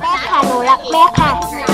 แม่ค่ะหนูรักแม่ค่ะ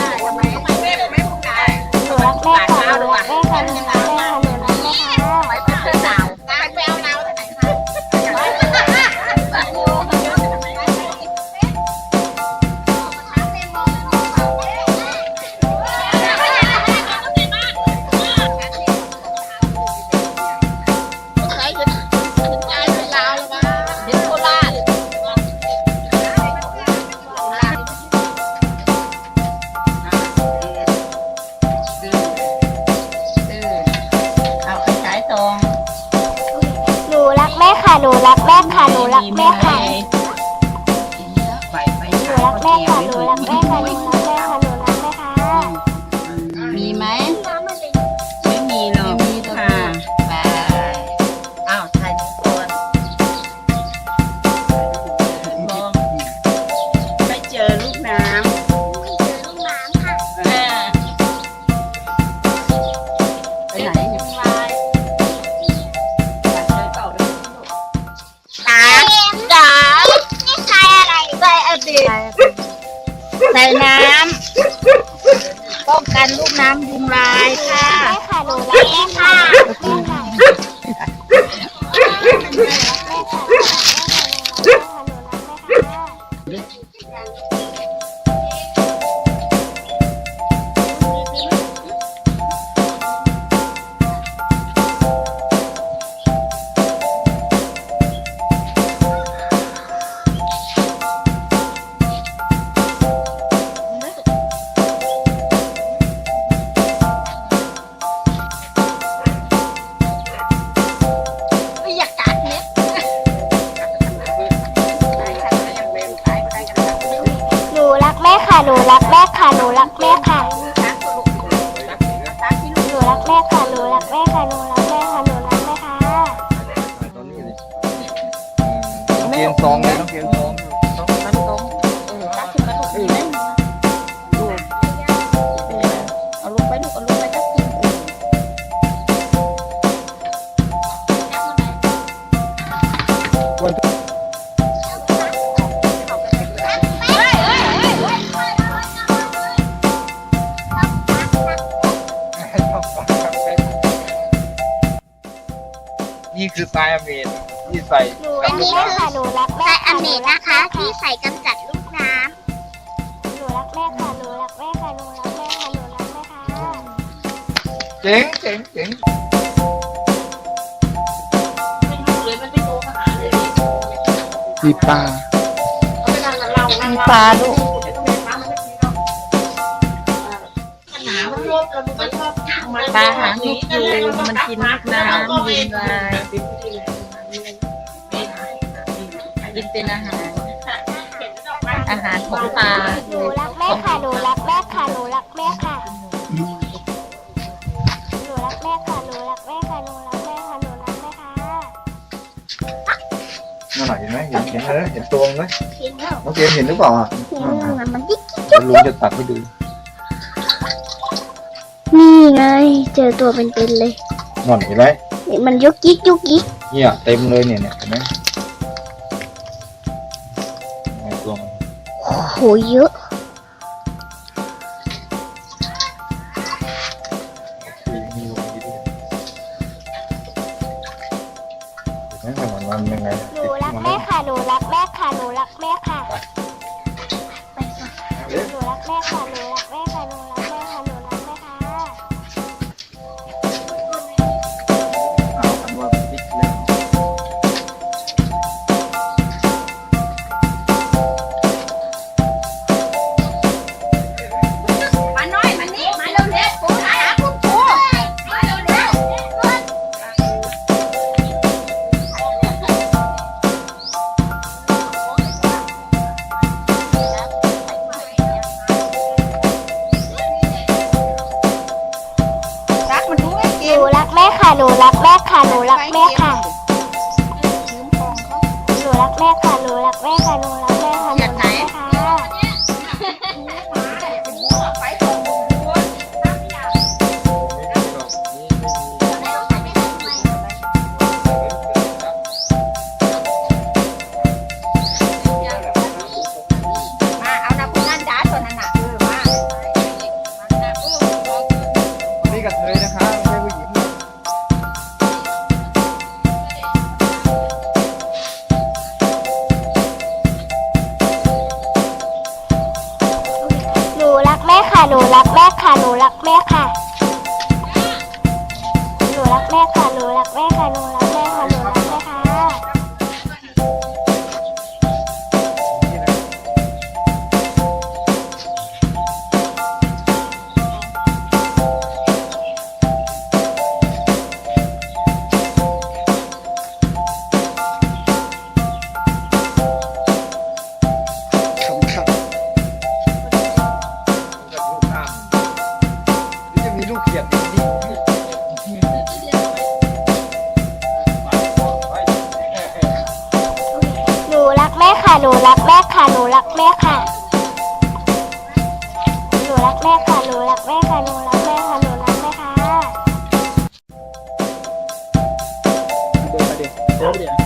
หนูรักแม่ค่ะหนูรักแม่ค่ะหนูรักแม่ค่ะหนูรักแม่ รักแม่ค่ะหนูรักแม่ค่ะหนูรักแม่ค่ะ ตอนนี้เลยต้องเกมซองเลยต้องเกมซองต้อง นี่คือทรายอเมนที่ใส่หนูรักแม่ค่ะหนูรักแม่แต่อค่ะเมดนะคะ ที่ใส่กำจัดลูกน้หนูรักแม่ค่ะหนูรักแม่ค่ะหนูรักแม่ค่ะหนูรักแม่ค่ะเจ๋งเจ๋งเจ๋งมีปลามีปลาลูกปล ปลาหางนกยูงมันกินลูกน้ำยุงลายกินเป็นอาหาร อาหารของปลาหนูรักแม่ค่ะหนูรักแม่ค่ะหนูรักแม่ค่ะหนูรักแม่ค่ะหนูรักแม่ค่ะหนูรักแม่ค่ะหนูรักแม่ค่ะนั่นหน่อยเห็นไหมเห็นเห็นเลยเห็นตัวมั้ยำเห็นแล้วน้องเกมเห็นหรือเปล่าอะมันมันดิ๊กเดี๋ยวลุงจะตัดให้ดู นี่ไง เจอตัวเป็นๆเลยนั่นเห็นไหมมันยุกยิกยุกยิกเนี่ยเต็มเลยเนี่ยเนี่ยเห็นไหมไอ้ตัวมันโหเยอะ หนูรักแม่ค่ะ หนูรักแม่ค่ะ หนูรักแม่ค่ะ หนูรักแม่ค่ะ หนูรักแม่ค่ะ ไป นูรักแม่ ค่ะ หนูรักแม่ค่ะ หนูรักแม่ค่ะ หนูรักแม่ค่ะ หนูรักแม่ค่ะ หนูรักแม่ค่ะ หนูรักแม่ค่ะ เดินไปเดี๋ยวเดินไปเดี๋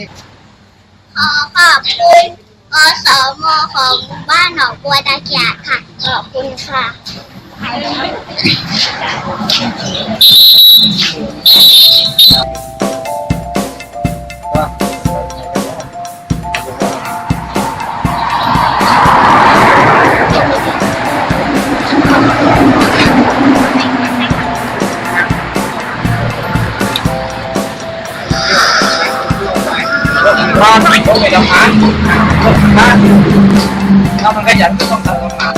อีก ขอขอบคุณอสมของบ้านหนองบัวตะเกียบค่ะ ขอบคุณค่ะบ้านผมเป็นทำงานบ้านถ้ามันขยันก็ต้องทำงาน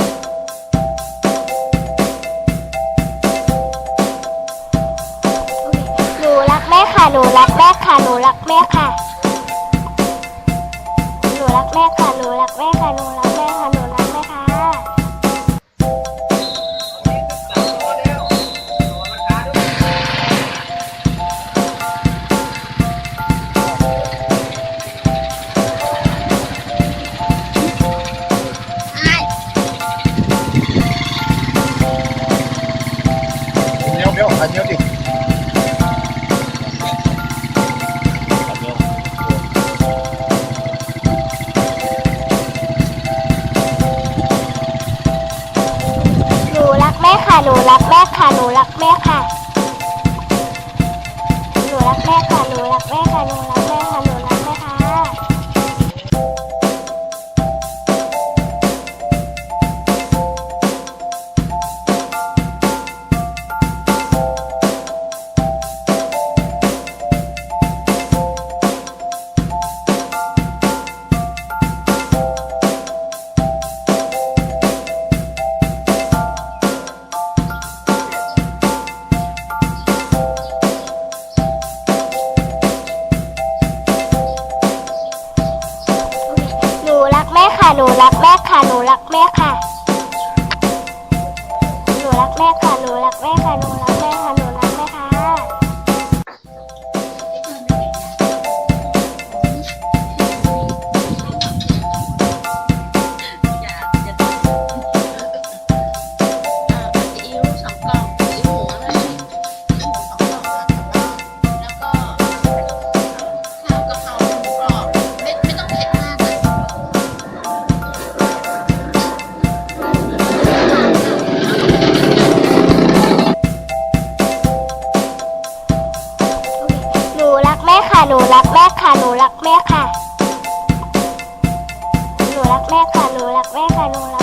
หนูรักแม่ค่ะหนูรักแม่ค่ะหนูรักแม่ค่ะหนูรักแม่ค่ะหนูรักแม่ค่ะหนูรัก เดี๋ยวเดี๋ยวอันเดียวดิหนูรักแม่ค่ะ หนูรักแม่ค่ะ หนูรักแม่ค่ะ รักแม่ค่ะ หนูรักแม่ค่ะ หนูรักแม่ นูรักแม่ค่ะ หนูรักแม่ค่ะ หนูรักแม่ค่ะ หนูรักแม่ค่ะ หนูรัก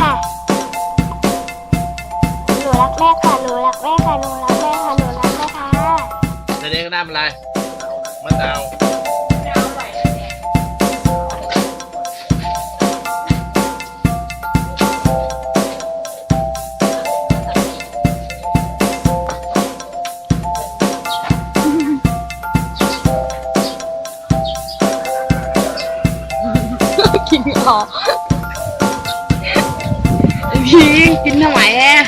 ค่ะ หนูรักแม่ค่ะ หนูรักแม่ค่ะ หนูรักแม่ค่ะ หนูรักแม่ค่ะในนี้ก็น้ำอะไรมะนาวกินออก พี่กินทำไมอะ